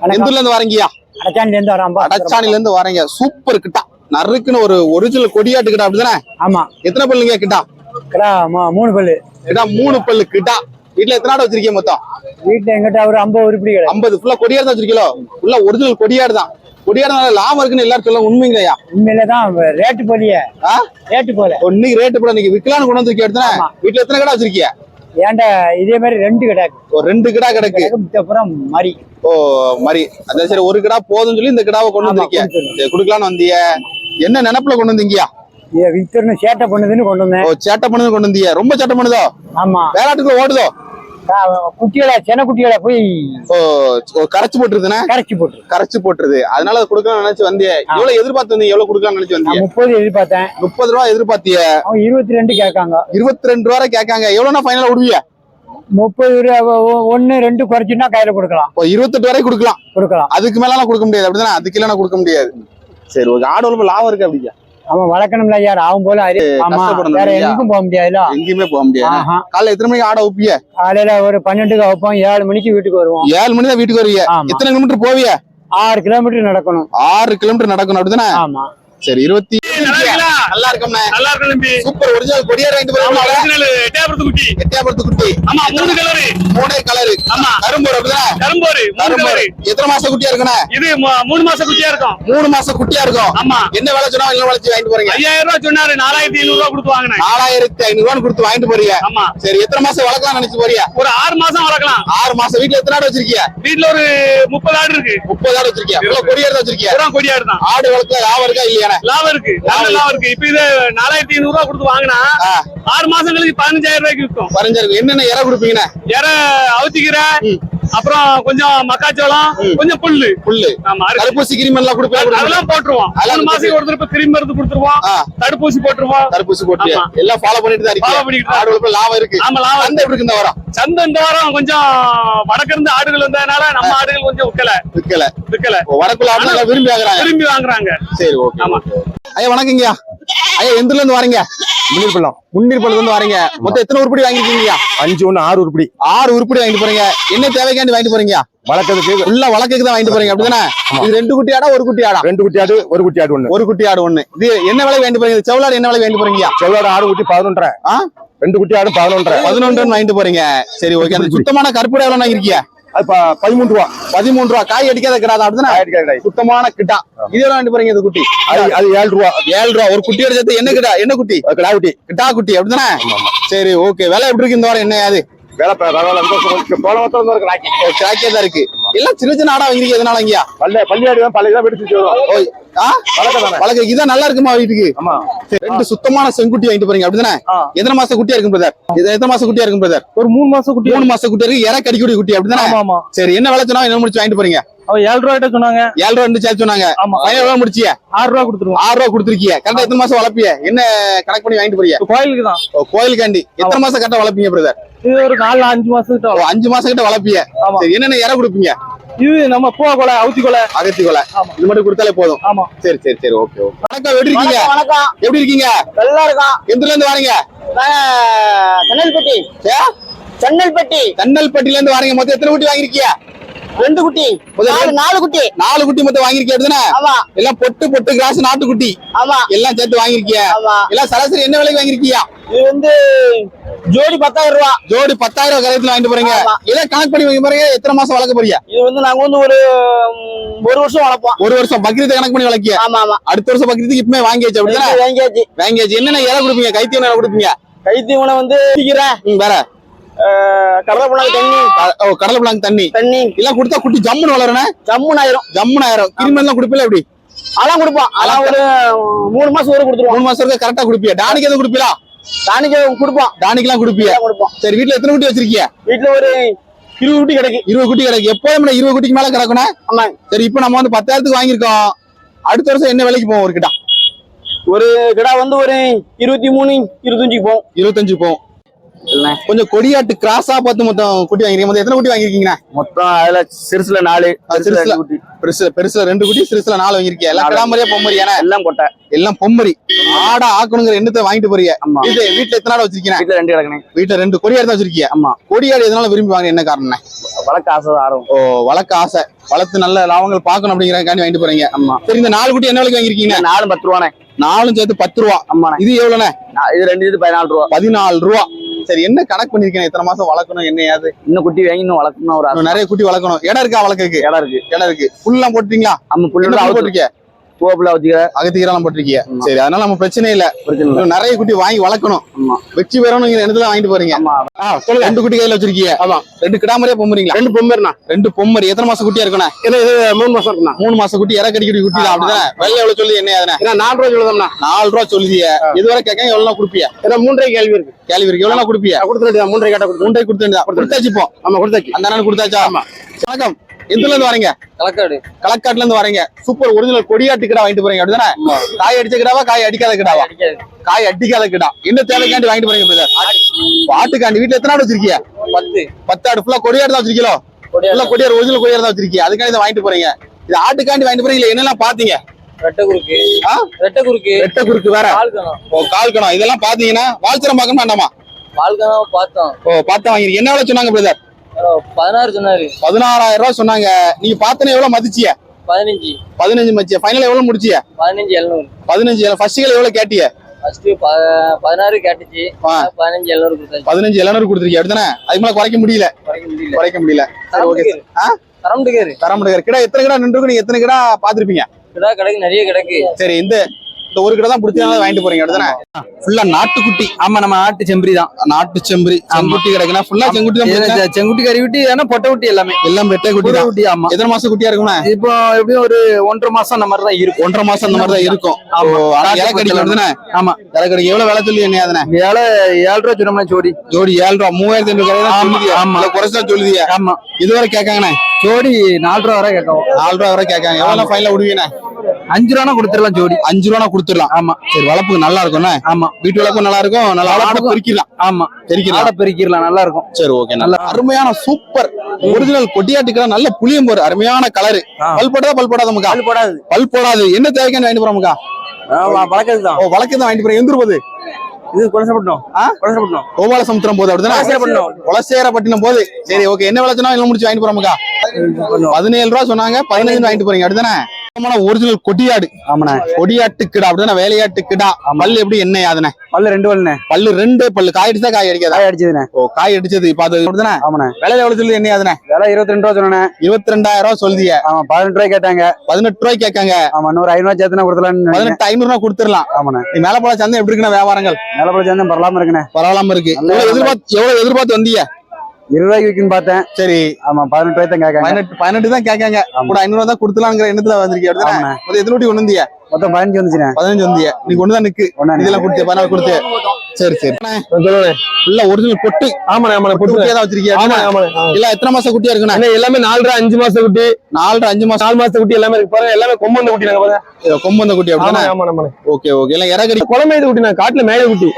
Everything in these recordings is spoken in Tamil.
எந்த ஊர்ல இருந்து வரீங்கயா அடச்சாண்டில இருந்து வரோம் அடச்சாணில இருந்து வரீங்க. சூப்பர் கிட்டா. நறுக்குன்னு ஒரு ஒரிஜினல் கொடியாட்டு கிட்டா அப்படிதானே? ஆமா. எத்தனை பல்லுங்க கிட்டா? கிடா மூ- மூணு பல்லு. கிட்டா மூணு பல்லு கிட்டா. வீட்டுல எத்தனை ஆடு வச்சிருக்கீங்க மொத்தம்? வீட்டுல எங்கிட்ட ஒரு ஐம்பது உருப்படி கிடையாது ஐம்பது ஃபுல்லா கொடியாடு தான் வச்சிருக்கீங்களோ? ஃபுல்லா ஒரிஜினல் கொடியாடு தான். கொடியாடுனால லாபம் இருக்குன்னு எல்லாரும் சொல்ல உண்மைங்களையா? உண்மையில தான் ரேட்டு போலியே. ரேட்டு போல. இன்னைக்கு ரேட்டு கூட இன்னைக்கு விக்கலான்னு கொண்டு வந்து எடுத்தேன். வீட்டுல எத்தனை கடை வச்சிருக்கீங்க? ஏன்டா இதே மாதிரி ரெண்டு கிடாக்கு ஒரு ரெண்டு கிடா கிடக்கு. மித்தப்புறம் மறி. ஓ மாதிரி அதான் சரி ஒரு கிடா போதும்னு சொல்லி இந்த கிடாவை கொண்டு. சரி, குடுக்கலான்னு வந்தீங்க என்ன நினைப்புல கொண்டு வந்தீங்கயா? வித்துறணும் சேட்டை பண்ணுதுன்னு கொண்டு வந்தேன். ஓ சேட்டை பண்ணது கொண்டு வந்தீங்க ரொம்ப சேட்டை பண்ணுதோ? ஆமா. வேளாட்டுக்குள்ள ஓடுதோ? கா- குட்டிகளை சின்ன குட்டிகளை போய் ஓ கரைச்சு போட்டுருதுனே கரைச்சி போட்டு கரைச்சு போட்டுருது. அதனால அதை கொடுக்கலாம்னு நினைச்சு வந்தீங்க எவ்வளவு எதிர்பார்த்து வந்தீங்க? எவ்வளவு கொடுக்கலாம்னு நினைச்சு நான் வந்தீங்க முப்பது எதிர்பார்த்தேன். முப்பது ரூபா எதிர்பார்த்திய? இருபத்தி ரெண்டு கேட்காங்க. இருபத்தி ரெண்டு ரூபா கேட்காங்க எவ்வளவுனா ஃபைனலா விடுவீங்க முப்பது ரூபா ஒ- ஒண்ணு ரெண்டு குறைச்சுன்னா கையில கொடுக்கலாம். இருபத்தெட்டு வரை கொடுக்கலாம். கொடுக்கலாம். அதுக்கு மேலாம் கொடுக்க முடியாது. அப்படிதானே? அதுக்கு இல்லைன்னா கொடுக்க முடியாது. சரி ஓகே. ஆடு லாபம் இருக்கு அப்படிங்க அவன் வளர்க்கணும்ல ஐயா ஆகும் போல ஆமா வேற? எங்கும் போக முடியாதுல்ல எங்கேயுமே போக முடியாது. காலைல எத்தனை மணிக்கு ஆட வைப்பிய காலையில ஒரு பன்னெண்டுக்கு வைப்போம் ஏழு மணிக்கு வீட்டுக்கு வருவோம். ஏழு மணி தான் வீட்டுக்கு வருவீங்க ஆமா. எத்தனை கிலோமீட்டர் போவிய? ஆறு கிலோமீட்டர் நடக்கணும். ஆறு கிலோமீட்டர் நடக்கணும் அப்படிதானே ஆமா. சரி இருபத்தி நல்லா இருக்கீங்களா? நல்லா இருக்கோம்ண்ணே நல்லா இருக்கு தம்பி. சூப்பர் ஒரிஜினல் கொடியார் வாங்கிட்டு போறீங்க ஒரிஜினல் எட்டயபுரத்து குட்டி. எட்டியாபுரத்து குட்டி. ஆமா மூணு கலரு மூணே கலரு ஆமா. கரும்போர் அப்படிதானே கரும்போரு கரும்போர் எத்தனை மாசம் குட்டியா இருக்குண்ணே? இது மூணு மாசம் குட்டியா இருக்கும். மூணு மாசம் குட்டியா இருக்கும். ஆமா. என்ன வேலை சொன்னா என்ன வளர்ச்சி வாங்கிட்டு போறீங்க? ஐயாயிரம் ரூபாய் சொன்னாரு நாலாயிரத்தி ஐநூறு ரூபாய் கொடுத்து வாங்கினேன். நாலாயிரத்தி ஐநூறு ரூபான்னு கொடுத்து வாங்கிட்டு போறீங்க. ஆமா. சரி எத்தனை மாசம் வளர்க்கலாம் நினைச்சு போறீங்க? ஒரு ஆறு மாசம் வளர்க்கலாம். ஆறு மாசம். வீட்டுல எத்தனை ஆடு வச்சிருக்கீங்க வீட்டுல ஒரு முப்பது ஆடு இருக்கு. முப்பது ஆடு வச்சிருக்கீங்க இவ்வளவு கொடியார் தான் வச்சிருக்கீங்க பூரா கொடியாடு தான். ஆடு வளர்க்க லாபம் இருக்கா இல்லையானே லாபம் இருக்கு. இருக்கு? இப்ப இது நாலாயிரத்தி ஐநூறு ரூபாய் கொடுத்து வாங்கினா ஆறு மாசம் கழிச்சு பதினஞ்சாயிரம் ரூபாய்க்கு விற்கும் பரஞ்சிருக்கு என்னென்ன இற கொடுப்பீங்கண்ணே? இற அவுத்திக்கிற ம். அப்புறம் கொஞ்சம் மக்காச்சோளம். கொஞ்சம் புல்லு. புல்லு. ஆமா. தடுப்பூசி கிருமி எல்லாம் கொடுப்பீங்க அதெல்லாம் போட்டுருவோம். மூணு மாசத்துக்கு ஒரு தடவை கிருமி மருந்து கொடுத்துருவோம். தடுப்பூசி போட்டுருவோம். தடுப்பூசி போட்டு. எல்லாம் ஃபாலோ பண்ணிட்டு தான் இருக்கீங்க. பண்ணிட்டு தான் ஆடு வளர்ப்பு லாபம் இருக்கு. ஆமா லாபம் அந்த எப்படி இந்த வாரம்? சந்தை இந்த வாரம் கொஞ்சம் வடக்கு இருந்து ஆடுகள் வந்ததுனால நம்ம ஆடுகள் கொஞ்சம் விக்கல. விற்கல விக்கல. வடக்குள்ள ஆடு நல்லா விரும்பி வாங்குறாங்க. விரும்பி வாங்குறாங்க. சரி ஓகே ஆமா. ஐயா வணக்கங்கய்யா. ஐயா எந்தூர்ல இருந்து வரீங்க? முன்னிருப்பலாம் முன்னீர்பள்ளத்துல இருந்து வரீங்க. மொத்தம் எத்தனை உருப்படி வாங்கிருக்கீங்க அஞ்சு ஒண்ணு ஆறு உருப்படி. ஆறு உருப்படி வாங்கிட்டு போறீங்க. என்ன தேவைக்காண்டி வாங்கிட்டு போறீங்க வளர்க்கறதுக்கு உள்ள வழக்குக்கு தான் வாங்கிட்டு போறீங்க. அப்படிதானே? இது ரெண்டு குட்டி ஆடா ஒரு குட்டி ஆடா ரெண்டு குட்டி ஆடு ஒரு குட்டி ஆடு ஒண்ணு. ஒரு குட்டி ஆடு ஒண்ணு. இது என்ன விலை வாங்கிட்டு போறீங்க? செவலாடு என்ன விலை வாங்கிட்டு போறீங்க செவ்வாடு ஆடு குட்டி பதினொன்றரை? ரெண்டு குட்டி ஆடு பதினொன்றரை பதினொன்று வாங்கிட்டு போறீங்க. சரி ஓகே. அந்த சுத்தமான கருப்பு எவ்வளவு வாங்கிருக்கிய அது ரூபா. பதிமூணு ரூபா. காய் அடிக்காத கிடாதா கிடையாது சுத்தமான கிட்டா இது எவ்வளவு வாங்கிட்டு போறீங்க இந்த குட்டி? அது ஏழு ரூபா. ஏழு ரூபா. ஒரு குட்டியோட சேர்த்து என்ன கிட்டா என்ன குட்டி? அது கிடா குட்டி. கிட்டா குட்டி அப்படிதானே? சரி ஓகே. விலை எப்படி இருக்கு இந்த வாரம்? என்ன அது? வேலை இருக்கு. எல்லாம் சின்ன சின்ன ஆடா வாங்கிருக்கீங்க எதனால இங்கயா பல்ல பள்ளி ஆடு தான் பழைய தான் வெடிச்சு வழக்கு. இதான் நல்லா இருக்குமா வீட்டுக்கு? ரெண்டு சுத்தமான செங்குட்டி வாங்கிட்டு போறீங்க அப்படிதானே. எத்தனை மாசம் குட்டியா இருக்கும் பிரதர் இது எத்தனை மாசம் குட்டியா இருக்கும் பிரதர் ஒரு மூணு மாசம் குட்டி. மூணு மாசம் குட்டி இருக்கு இற கடிக்கக்கூடிய குட்டி அப்படிதானே? ஆமா ஆமா. சரி என்ன விலை சொன்னா என்ன முடிச்சு வாங்கிட்டு போறீங்க? அவன் ஏழு ரூபா கிட்ட சொன்னாங்க. ஏழு ரூபா ரெண்டு சேர்த்து சொன்னாங்க. ஆமா. பையன் எவ்வளவு முடிச்சிய? ஆறு ரூபா கொடுத்துருவோம். ஆறு ரூபா கொடுத்துருக்கீங்க கரெக்டா எத்தனை மாசம் வளர்ப்பிய? என்ன கணக்கு பண்ணி வாங்கிட்டு போறீங்க? கோயிலுக்கு தான். கோயிலுக்காண்டி. எத்தனை மாசம் கரெக்டா வளர்ப்பீங்க பிரதர் இது ஒரு நாலு அஞ்சு மாசம். அஞ்சு மாசம் கிட்ட. சரி என்னென்ன இற கொடுப்பீங்க? இது நம்ம பூவா கொலை அவுத்தி கொலை. அகத்தி கொலை. ஆமா. இது மட்டும் கொடுத்தாலே போதும். ஆமா. சரி சரி சரி ஓகே ஓகே வணக்கம் எப்படி இருக்கீங்க? வணக்கம் எப்படி இருக்கீங்க? நல்லா இருக்கான் எந்த இருந்து வாரீங்க சென்னல்பட்டி? சென்னல்பட்டி. தன்னல்பட்டில இருந்து வாரீங்க. மொத்தம் எத்தனை குட்டி வாங்கிருக்கீங்க ரெண்டு குட்டி. நாலு- நாலு குட்டி. நாலு குட்டி மொத்தம் வாங்கிருக்கீங்க அப்படிதானே? எல்லாம் பொட்டு பொட்டு கிராஸ் நாட்டுக்குட்டி ஆமா. எல்லாம் சேர்த்து வாங்கிருக்கீங்க ஆமா. எல்லாம் சராசரி என்ன விலைக்கு வாங்கிருக்கீங்க இது வந்து ஜோடி பத்தாயிரம் ரூபா. ஜோடி பத்தாயிரம் கரையத்துல வாங்கிட்டு போறீங்க. இதை கணக்கு பண்ணி வாங்கி போறீங்க எத்தனை மாசம் வளர்க்க போறீங்க? இது வந்து நாங்க வந்து ஒரு ஒரு வருஷம் வளர்ப்போம். ஒரு வருஷம் பக்ரீத் கணக்கு பண்ணி வளர்க்கிய? ஆமா ஆமா. அடுத்த வருஷம் பக்ரீத்துக்கு இப்பமே வாங்கியாச்சு அப்படிதானே? இது வாங்கியாச்சு. வாங்கியாச்சு. என்னென்ன இலை கொடுப்பீங்க? இலை கொடுப்பீங்க? கைத்தீவனம் வந்து வேற. கடலை புண்ணாக்கு தண்ணி. ஓ கடலை பிளாங்க தண்ணி. தண்ணி. எல்லாம் கொடுத்தா குட்டி ஜம்முன்னு வளரணே ஜம்முன்னு ஆயிரும். ஜம்முன்னு ஆயிரம் கிருமி எல்லாம் கொடுப்பீல எப்படி? அதெல்லாம் கொடுப்போம். அதான் ஒரு மூணு மாசம் ஒரு கொடுத்துருவோம். மூணு மாசம் இருக்க கரெக்டா கொடுப்பியா? டானிக்கு எதுவும் கொடுப்பீங்களா டானிக்கு கொடுப்போம். டானிக்கு எல்லாம் கொடுப்பியா கொடுப்போம். சரி வீட்டுல எத்தனை குட்டி வச்சிருக்கீங்க வீட்டுல ஒரு இருபது குட்டி கிடைக்கு. இருபது குட்டி கிடக்கு. எப்போதும் இருபது குட்டிக்கு மேல கிடக்கணும் ஆமா. சரி இப்போ நம்ம வந்து பத்தாயிரத்துக்கு வாங்கியிருக்கோம். அடுத்த வருஷம் என்ன விலைக்கு போவோம் ஒரு கிட்ட ஒரு கிடா வந்து ஒரு இருபத்தி மூணு இருபத்தஞ்சுக்கு போகும் இருபத்தஞ்சு போவோம். கொஞ்சம் கொடியாட்டு கிராஸா பார்த்து மொத்தம் குட்டி வாங்கிருக்கீங்க. மொத்தம் எத்தனை குட்டி வாங்கிருக்கீங்கண்ணா? மொத்தம் அதுல சிறுசுல நாலு சிறுசுல- பெருசுல பெருசுல ரெண்டு குட்டி சிறுசுல நாலு வாங்கிருக்கீங்க. எல்லாம். கிடாமரியா பொம்மரியானே எல்லாம் கொட்டை. எல்லாம் பொம்மரி ஆடா ஆக்கணுங்கிற எண்ணத்தை வாங்கிட்டு போறீங்க. ஆமா. வீட்டு வீட்டுல எத்தனை ஆடு வச்சிருக்கீங்க வீட்டுல ரெண்டு கிடக்குனே வீட்டுல ரெண்டு கொடியாடு தான் வச்சிருக்கீங்க. ஆமா. கொடியாடு எதனால விரும்பி வாங்க என்ன காரணம் வழக்க ஆசை ஆர்வம். ஓ வளர்க்க ஆசை. வளர்த்து நல்ல லாபங்கள் பார்க்கணும் அப்படிங்கறதுக்காண்டி வாங்கிட்டு போறீங்க. ஆமா. சரி இந்த நாலு குட்டி என்ன விலைக்கு வாங்கிருக்கீங்க இது நாலு பத்து ரூபாண்ணே. நாலும் சேர்த்து பத்து ரூபா. ஆமாண்ணே. இது எவ்வளவுண்ணே இது ரெண்டு இது பதினாலு ரூபா. பதினாலு ரூபா. சரி என்ன கணக்கு பண்ணிருக்கீங்க? இத்தனை மாசம் வளர்க்கணும் என்ன ஏது இன்னும் குட்டி வாங்கி இன்னும் வளர்க்கணும் ஒரு நிறைய குட்டி வளர்க்கணும். இடம் இருக்கா வளர்க்கறதுக்கு இடம் இருக்கு. இடம் இருக்கு. புல்லாம் போட்டுட்டீங்களா நம்ம என்ன புள்ளி புல் அவுத்து போட்டிருக்கீங்க பூவப்புல வச்சுக்கிற அகத்திகரெல்லாம் போட்டிருக்கீங்க. சரி அதனால நம்ம பிரச்சனை இல்ல. நிறைய குட்டி வாங்கி வளர்க்கணும். வெற்றி பெறணுங்கிற இடத்துல வாங்கிட்டு போறீங்க. சொல்லுங்க. ரெண்டு குட்டி கையில வச்சிருக்கீங்க ஆமா. ரெண்டு கிடாமரியா பொம்மறீங்களா ரெண்டு பொம்மரினா ரெண்டு பொம்மரி எத்தனை மாசம் குட்டியா இருக்கணும் இது மூணு மாசம் இருக்கணும் மூணு மாசம் குட்டி இற கடிக்கடி குட்டி தான். அப்படிதானே? வெள்ளை எவ்வளவு சொல்லி என்ன அதுனே? நாலு ரூபா சொல்லுதா நாலு ரூபா சொல்லுதிய. இதுவரை கேட்க எவ்வளவு கொடுப்பியா? ஏன்னா மூன்றரை கேள்வி இருக்கு. கேள்வி இருக்கு. எவ்வளவு கொடுப்பியா? கொடுத்துட்டு மூன்றரை கேட்ட மூன்றரை கொடுத்து கொடுத்தாச்சு இப்போ. ஆமா கொடுத்தாச்சு. அந்த நாள் கொடுத்தாச்சா? ஆமா. வணக்கம். எதுல இருந்து வரீங்க? களக்காடு. களக்காட்டுல இருந்து வரீங்க. சூப்பர் ஒரிஜினல் கொடியாட்டு கிடா வாங்கிட்டு போறீங்க அப்படிதானே? காய் அடிச்ச கிடாவா காய் அடிக்காத கிடாவா? காய் அடிக்காத. கிடா. என்ன தேவைக்காண்டி வாங்கிட்டு போறீங்க பிரதர் ஆட்டுக்காண்டி வீட்டுல எத்தனை ஆடு வச்சிருக்கீங்க பத்து. பத்து ஆடு ஃபுல்லா கொடியாடு தான் வச்சிருக்கீங்களோ? ஃபுல்லா கொடியாடு ஒரிஜினல் கொடியாடு தான் வச்சிருக்கீங்க அதுக்காண்டி இதை வாங்கிட்டு போறீங்க. இது ஆட்டுக்காண்டி வாங்கிட்டு போறீங்க என்னெல்லாம் பாத்தீங்க ரெட்டை குறுக்கு. ஆ? ரெட்டை குறுக்கு. ரெட்டை குறுக்கு வேற. பால்கணம் ஓ கால் கணம் இதெல்லாம் பாத்தீங்கன்னா வாழ்ச்சரம் பார்க்கணும் வேண்டாமா பார்த்தோம். ஓ பார்த்தா வாங்கிருக்கீங்க என்ன எவ்வளவு சொன்னாங்க பிரதர் பதினாறு சொன்னாரு. பதினாறாயிரம் ரூபாய் சொன்னாங்க. நீங்க பார்த்தனே எவ்வளவு மதிச்சிய? பதினஞ்சு. பதினஞ்சு மச்சிய ஃபைனல் எவ்வளவு முடிச்சிய? பதினஞ்சு எழுநூறு. பதினஞ்சு ஃபர்ஸ்ட் எவ்வளவு கேட்டிய? ஃபர்ஸ்ட் பதினாறு கேட்டுச்சு. பதினஞ்சு எழுநூறு கொடுத்தாச்சு. பதினஞ்சு எழுநூறு கொடுத்துருக்கீங்க அப்படிதானே அதுக்கு மேல குறைக்க முடியல. குறைக்க முடியல. குறைக்க முடியல. சரி ஓகே ஆ? தரமுட்டுக்காரு தர முடியாது கிடா எத்தனை கிடா நின்று நீங்க எத்தனை கிடா பாத்திருப்பீங்க கிடா கிடக்கு நிறைய கிடக்கு. சரி இந்த இந்த ஒரு கிடா தான் பிடிச்சதுனால வாங்கிட்டு போறீங்க அப்படிதானே? ஃபுல்லா நாட்டுக்குட்டி. ஆமா நம்ம ஆட்டு செம்பரி தான். நாட்டு செம்பரி. செங்குட்டி கிடக்குனா ஃபுல்லா செங்குட்டி தான் செங்குட்டி கறி குட்டி ஏன்னா பொட்டை குட்டி எல்லாமே. எல்லாம் பெட்டை குட்டி தான். குட்டி ஆமா. எத்தனை மாசம் குட்டியா இருக்கும்னா இப்போ எப்படியும் ஒரு ஒன்றரை மாசம் அந்த மாதிரி தான் இருக்கும். ஒன்றரை மாசம் அந்த மாதிரி தான் இருக்கும். இலை கடிக்கும் அப்படிதானே ஆமா. இலை எவ்வளவு விலை சொல்லி என்ன அதுனே ஏழை ஏழு ரூபா சொன்னோம்னா ஜோடி. ஜோடி ஏழு ரூபா மூவாயிரத்தி ஐநூறு கடையில ஆமா, குறைச்சா சொல்லுதியா. ஆமா. இதுவரை கேட்காங்கண்ணே. ஜோடி நாலு ரூபா வரை கேட்கும் நாலு ரூபா வரை கேட்காங்க. எவ்வளவு ஃபைனல விடுவீங்கண்ணே? அஞ்சு ரூபா கொடுத்துடலாம் ஜோடி. அஞ்சு ரூபா கொடுத்துடலாம். ஆமா. சரி வளர்ப்பு நல்லா இருக்கும்ண்ணே ஆமா. வீட்டு வளர்ப்பு நல்லா இருக்கும் நல்லா ஆடை. பிரிக்கலாம் ஆமா. பிரிக்கலாம் ஆடை பெருக்கிடலாம் நல்லா இருக்கும். சரி ஓகே நல்லா அருமையான சூப்பர். ஒரிஜினல் கொட்டியாட்டுக்கு நல்ல புளியம்போர் அருமையான கலரு. பல் போடாத பல் போடாத முக்கா? பால் போடாது. பல் போடாது. என்ன தேவைக்கான வாங்கிட்டு போறோம் முக்கா? பழக்கிறது தான். ஓ வழக்கு தான் வாங்கிட்டு போறேன் எந்திரு போகுது? இது குலசப்பட்டோம் ஆ? குலசப்பட்டோம் கோபால சமுத்திரம் போகுது அப்படிதானே? குலசேரப்பட்டினம். போகுது. சரி ஓகே என்ன விளைச்சனா எல்லாம் முடிச்சு வாங்கிட்டு போறோம் முக்கா? பதினேழு ரூபா சொன்னாங்க. பதினஞ்சு வாங்கிட்டு போறீங்க. அப்படிதானே? ஒரிஜினல் கொடியாடு. ஆமாண்ணே. கொடியாட்டு கிடா அப்படிதானே? வேலையாட்டு கிடா. பல்லு எப்படி என்ன யாதுனே பல்லு ரெண்டு பல்லுண்ணே. பல்லு ரெண்டு பல்லு. காய் அடிச்சா காய் அடிக்காதா? காய் அடிச்சதுண்ணே. ஓ காய் அடிச்சது. இப்ப அது அப்படிதானே? ஆமாண்ணே. விலை எவ்வளவு சொல்லி என்ன யாதுனே விலை இருபத்தி ரெண்டு ரூபா சொன்னேண்ணே. இருபத்தி ரெண்டாயிரம் ரூபா சொல்லிய ஆமா பதினெட்டு ரூபாய் கேட்டாங்க. பதினெட்டு ரூபாய் கேட்காங்க. ஆமா இன்னொரு ஐநூறு ரூபாய் சேர்த்துனா கொடுத்துலான்னு பதினெட்டு ஐநூறு ரூபா கொடுத்துடலாம். ஆமாண்ணே. நீ மேல போல சந்தை எப்படி இருக்குண்ணா வியாபாரங்கள்? நிலப்பட சேர்ந்து பரலாம இருக்குண்ணே. பரவாயில்லாம இருக்கு. எவ்வளவு எதிர்பார்த்து எவ்வளவு எதிர்பார்த்து வந்தீங்க? இருபது ரூபாய்க்கு விற்குன்னு பார்த்தேன். சரி. ஆமா பதினெட்டு ரூபாய் தான் கேட்காங்க. பதினெட்டு பதினெட்டு தான் கேட்காங்க. கூட ஐநூறு ரூபா தான் கொடுத்துலாங்கிற எண்ணத்துல ஆமாண்ணே மொத்தம் எத்தனை குட்டி கொண்டு வந்தீங்க மொத்தம் பதினஞ்சு வந்துச்சுண்ணே. பதினஞ்சு வந்தீங்க நீ ஒண்ணுதான் நிக்கு. ஒண்ணா இதெல்லாம் கொடுத்து பதினாறு கொடுத்து. சரி சரி. இல்ல ஒரிஜினல் பொட்டு. ஆமாண்ணே ஆமாண்ணே பொட்டு போட்டு குட்டியா தான் வச்சிருக்கீங்க ஆமா? ஆமாண்ணே இல்ல எத்தனை மாசம் குட்டியா இருக்குண்ணா? அண்ணே, எல்லாமே நாலரை அஞ்சு மாசம் குட்டி. நாலு அஞ்சு மாசம் நாலு மாசம் குட்டி எல்லாமே இருக்கு. பாருங்க எல்லாமே கொம்பந்த குட்டி நாங்க பாருங்க. கொம்பு வந்த குட்டி ஆமா ஆமா ஓகே ஓகே. எல்லாம் இறகடி குளமேது குட்டி நான் காட்டுல மேல குட்டி.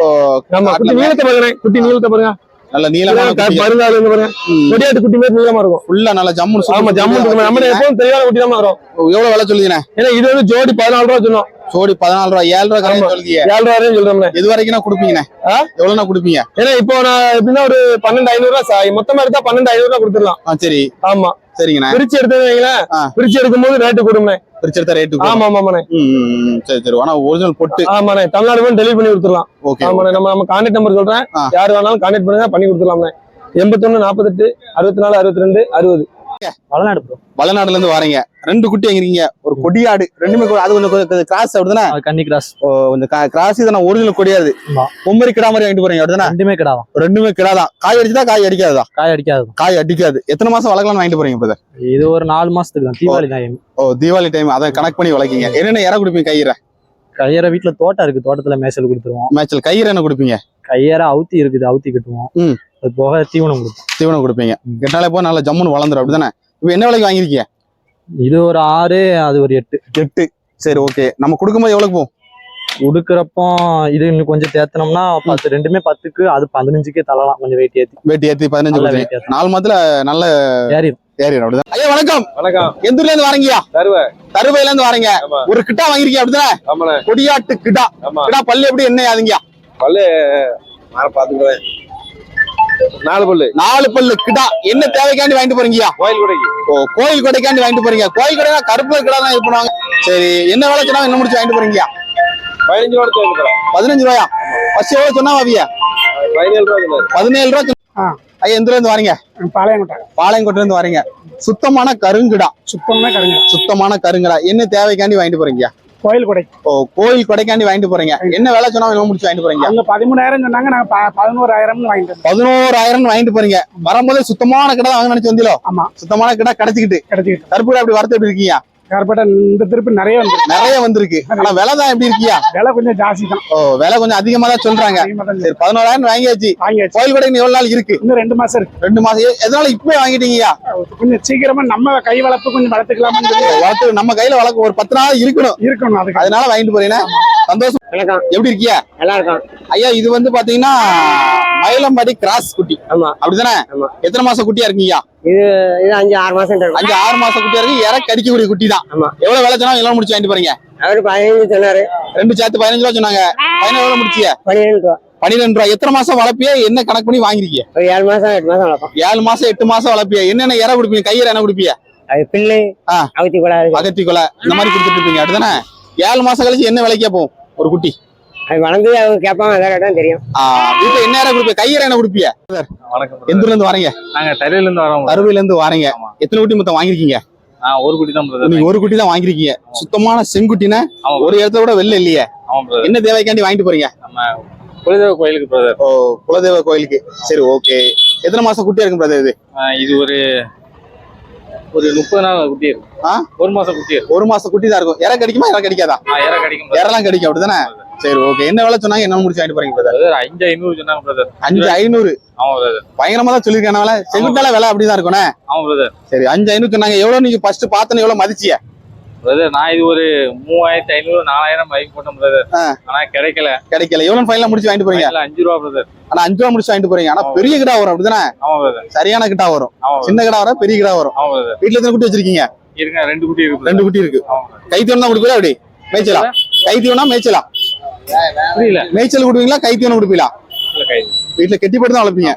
ஆமா குட்டி நீளத்தை பாருங்க குட்டி நீளத்தை பாருங்க. நல்ல நீளமான குட்டி மருந்தாள் வந்து பாருங்க. கொடியாட்டு குட்டி மாதிரி நீளமா இருக்கும். ஃபுல்லா நல்ல ஜம்முன்னு ஆமா ஜம்மு நம்ம. எப்பவும் தெளிவான குட்டி. தான் வரும் எவ்வளவு விலை சொல்லுதீங்க ஏன்னா இது வந்து ஜோடி பதினாலு ரூபா சொன்னோம். சோடி பதினாலு ரூபா ஏழு ரூபா கரையா ஆமா. சொல்லுதீங்க ஏழு ரூபா வரையும் சொல்றோம்ல எது வரைக்கும் கொடுப்பீங்கண்ணே? ஆ? எவ்வளவுனா கொடுப்பீங்க? ஏன்னா இப்போ நான் எப்படின்னா ஒரு பன்னெண்டு ஐநூறு ரூபா மொத்தமா எடுத்தா பன்னெண்டு ஐநூறு ரூபா கொடுத்துடலாம். சரி. ஆமா. சரிங்கண்ணே. பிரிச்சு எடுத்து வைங்களேன். பிரிச்சு எடுக்கும் போது ரேட்டு கொடுமே பிரிச்செடுத்த ரேட்டு ஆமா ஆமா ஆமாண்ணே. சரி சரி. ஆனா ஒரிஜினல் பொட்டு. ஆமாண்ணே. தமிழ்நாடு போய் டெலிவரி பண்ணி கொடுத்துடலாம். ஓகே ஆமாண்ணே. நம்ம நம்ம கான்டாக்ட் நம்பர் சொல்றேன். யார் வேணாலும் கான்டாக்ட் பண்ணுங்க பண்ணி கொடுத்துடலாம்ண்ணே. எண்பத்தொன்னு நாற்பத்தெட்டு அறுபத்தி நாலு அறுபத்தி ரெண்டு அறுபது. வளநாடு ப்ரோ வளநாடுல இருந்து வாரீங்க. ரெண்டு குட்டி எங்கிறீங்க ஒரு கொடியாடு. ரெண்டுமே அது கொஞ்சம் கிராஸ் அப்படிதானே? கன்னி கிராஸ் கொஞ்சம் கிராஸ் தானே ஒரிஜினல் கொடியாது. பொம்மரி கிடா மாதிரி வாங்கிட்டு போறீங்க அப்படிதானே? ரெண்டுமே கிடாதான் ரெண்டுமே கிடாதான் காய் அடிச்சதா காய் அடிக்காததா? காய் அடிக்காது காய் அடிக்காது. எத்தனை மாசம் வளர்க்கலாம்னு வாங்கிட்டு போறீங்க இப்ப இது? ஒரு நாலு மாசத்துக்கு தான். தீபாவளி தான் aim. ஓ தீபாவளி டைம் அதை கனெக்ட் பண்ணி வளர்க்கீங்க. என்னென்ன இற கொடுப்பீங்க கயிறை? கையற வீட்டுல தோட்டம் இருக்கு. தோட்டத்துல மேய்ச்சல் கொடுத்துருவோம். மேட்சில் கயிறு என்ன கொடுப்பீங்க? கையற அவுத்தி இருக்குது அவுத்தி கட்டுவோம். அது போக தீவனம் கொடுப்போம் தீவனம் கொடுப்பீங்க. கெட்டாலே போய் நல்லா ஜம்முன்னு வளர்ந்துரும் அப்படிதானே? இப்போ என்ன விலைக்கு வாங்கிருக்கீங்க இது ஒரு ஆறு அது ஒரு எட்டு. எட்டு. சரி ஓகே நம்ம கொடுக்கும்போது எவ்வளவு போகும்? உடுக்கிறப்போ இது இன்னும் கொஞ்சம் தேத்தனோம்னா பத்து ரெண்டுமே பத்துக்கு அது பதினஞ்சுக்கே தள்ளலாம் கொஞ்சம் வெயிட் ஏத்தி. வேட்டி ஏத்தி பதினஞ்சு. நாலு மாதத்துல நல்ல ஏறிடும் ஏறிடும் அப்படிதான்? ஐயா வணக்கம். வணக்கம். எந்த ஊர்ல இருந்து வரீங்கயா தருவ. தருவையில இருந்து வரீங்க. ஒரு கிட்டா வாங்கிருக்கீங்க அப்படிதானே? கொடியாட்டு கிட்டா பல்லு எப்படி என்ன ஆகுதுங்கயா பல்லு நான் பாத்துக்கிறேன் நாலு பல்லு. நாலு பல்லு. கிட்டா என்ன தேவைக்காண்டி வாங்கிட்டு போறீங்கயா கோயில் கடைக்கு. ஓ கோயில் கொடைக்காண்டி வாங்கிட்டு போறீங்க. கோயில் கொடைனா கருப்பு கிடா தான் இது பண்ணுவாங்க. சரி என்ன வேலை சொன்னா என்ன முடிச்சு வாங்கிட்டு போறீங்க பதினஞ்சு ரூபா பதினஞ்சு ரூபாயா? ஃபர்ஸ்ட் எவ்வளவு சொன்னா வாவிய? பதினேழு ரூபா. பதினேழு ரூபா. ஐயா எந்த இருந்து வரீங்க? பாளையங்கோட்டை பாளையங்கோட்டை இருந்து வரீங்க. சுத்தமான கருங்கிடா. சுத்தமே கருங்க சுத்தமான கருங்கடா. என்ன தேவைக்காண்டி வாங்கிட்டு போறீங்க கோயில் கொடை. ஓ கோயில் கொடைக்காண்டி வாங்கிட்டு போறீங்க. என்ன வேலை சொன்னா என்ன முடிச்சு வாங்கிட்டு போறீங்க? அவங்க பதிமூணாயிரம் சொன்னாங்க நாங்க ப- பதினோராயிரம்னு வாங்கிட்டு பதினோராயிரம் வாங்கிட்டு போறீங்க. வரும்போது சுத்தமான கடை வாங்க நினைச்சு வந்தீங்களோ? ஆமா. சுத்தமான கடை கிடைச்சிக்கிட்டு. கிடைச்சிக்கிட்டு. கருப்பு அப்படி வரத்து எப்படி இருக்கீங்க? கார்பேட்டை இந்த திருப்பி நிறைய வந்து நிறைய வந்திருக்கு. ஆனா விலை தான் எப்படி இருக்கியா? விலை கொஞ்சம் ஜாஸ்தி தான். ஓ விலை கொஞ்சம் அதிகமா தான் சொல்றாங்க. சரி பதினோராயிரம் வாங்கியாச்சு. வாங்கியாச்சு. கோயில் கொடை இன்னும் எவ்வளவு நாள் இருக்கு? இன்னும் ரெண்டு மாசம் இருக்கு. ரெண்டு மாசம். எதனால இப்பவே வாங்கிட்டீங்கயா கொஞ்சம் சீக்கிரமா நம்ம கை வளர்ப்பு கொஞ்சம் வளர்த்துக்கலாம்னு சொல்லி வளர்த்து நம்ம கையில வளர்க்க ஒரு பத்து நாள் இருக்கணும். இருக்கணும் அதுக்கு. அதனால வாங்கிட்டு போறீங்க சந்தோஷம். வணக்கம். எப்படி இருக்கியா? நல்லா இருக்கும் ஐயா இது வந்து பாத்தீங்கன்னா மயிலம்பாடி கிராஸ் குட்டி. ஆமா. அப்படிதானே ஆமா. எத்தனை மாசம் குட்டியா இருக்கீங்க இது இது அஞ்சு ஆறு மாசம் அஞ்சு ஆறு மாசம் குட்டியா இருக்கு. இற கடிக்கக்கூடிய குட்டி தான். ஆமா. எவ்வளவு விலை சொன்னா எல்லாம் முடிச்சு வாங்கிட்டு போறீங்க? அவரு பதினஞ்சு சொன்னாரு. ரெண்டு சேர்த்து பதினஞ்சு ரூபா சொன்னாங்க. பதினேழு எவ்வளவு முடிச்சிய பன்னிரெண்டு ரூபா. பன்னிரெண்டு ரூபா. எத்தனை மாசம் வளர்ப்பிய? என்ன கணக்கு பண்ணி வாங்கிருக்கீங்க? ஒரு ஏழு மாசம் எட்டு மாசம் வளர்ப்போம். ஏழு மாசம் எட்டு மாசம் வளர்ப்பிய? என்னென்ன இற கொடுப்பீங்க? கையிற என்ன கொடுப்பீங்க? அது பில்லு ஆ. அவுத்தி கூட அகத்தி கொலை இந்த மாதிரி கொடுத்துட்டு இருப்பீங்க. அப்படிதானே? ஏழு மாசம் கழிச்சு என்ன விலைக்கே போகும்? ஒரு குட்டி. அது வளர்ந்து அவங்க கேட்பாங்க அதான் கேட்டா தெரியும். வீட்டுல என்ன இற கொடுப்பீங்க கையிற என்ன கொடுப்பீங்க வணக்கம் எந்த ஊர்ல இருந்து வரீங்க? நாங்க தருவில இருந்து வரோம் கருவில இருந்து வரீங்க. எத்தனை குட்டி மொத்தம் வாங்கிருக்கீங்க ஆ ஒரு குட்டி தான் நீங்க ஒரு குட்டி தான் வாங்கிருக்கீங்க சுத்தமான செங்குட்டின ஒரு இடத்துல கூட வெளில இல்லையே. என்ன தேவைக்காண்டி வாங்கிட்டு போறீங்க? குலதெய்வ கோயிலுக்கு பிரதர் ஓ குலதெய்வ கோயிலுக்கு. சரி ஓகே. எத்தனை மாசம் குட்டியா இருக்கும் பிரதர் இது? இது ஒரு ஒரு முப்பது நாள் குட்டி இருக்கு. ஆ? ஒரு மாசம் குட்டி இருக்கு. ஒரு மாசம் குட்டி தான் இருக்கும். இற கிடைக்குமா? இற கிடைக்காதா? இற கிடைக்கும். இறலாம் கிடைக்கும் அப்படிதானே? சரி ஓகே என்ன வேலை சொன்னாங்க? என்ன முடிச்சு வாங்கிட்டு போறீங்க பிரதர் அஞ்சு ஐநூறு சொன்னாங்க பிரதர் அஞ்சு ஐநூறு? ஆமா பிரதர் பயங்கரமா தான் சொல்லியிருக்கேன் வேலை. செங்குட்டால விலை அப்படிதான் இருக்கும்ண்ணே ஆமா பிரதர் சரி அஞ்சு ஐநூறு சொன்னாங்க. எவ்வளவு நீங்க ஃபர்ஸ்ட் பார்த்தனே எவ்வளவு மதிச்சிய பிரதர் நான் இது ஒரு மூவாயிரத்தி ஐநூறு நாலாயிரம் மதிப்பு போட்டேன் பிரதர். ஆனா கிடைக்கல. கிடைக்கல. எவ்வளவு ஃபைனலா முடிச்சு வாங்கிட்டு போறீங்க? இல்ல அஞ்சு ரூபா பிரதர் ஆனா அஞ்சு ரூபா முடிச்சு வாங்கிட்டு போறீங்க. ஆனா பெரிய கிடா வரும் அப்படிதானே? ஆமா பிரதர் சரியான கிடா வரும். சின்ன கிடா வரும் பெரிய கிடா வரும். ஆமா பிரதர் வீட்டுல எத்தனை குட்டி வச்சிருக்கீங்க? இருங்க ரெண்டு குட்டி இருக்கு. ரெண்டு குட்டி இருக்கு. கைத்தீவனம் தான் கொடுப்பீங்களா அப்படி மேய்ச்சலாம் கைத்தீவனா மேய்ச்சலாம் புரியல. மேய்ச்சல் கொடுப்பீங்களா? கைத்தீவனம் கொடுப்பீங்களா? இல்ல கை. வீட்டுல கெட்டி போட்டு தான் வளர்ப்பீங்க.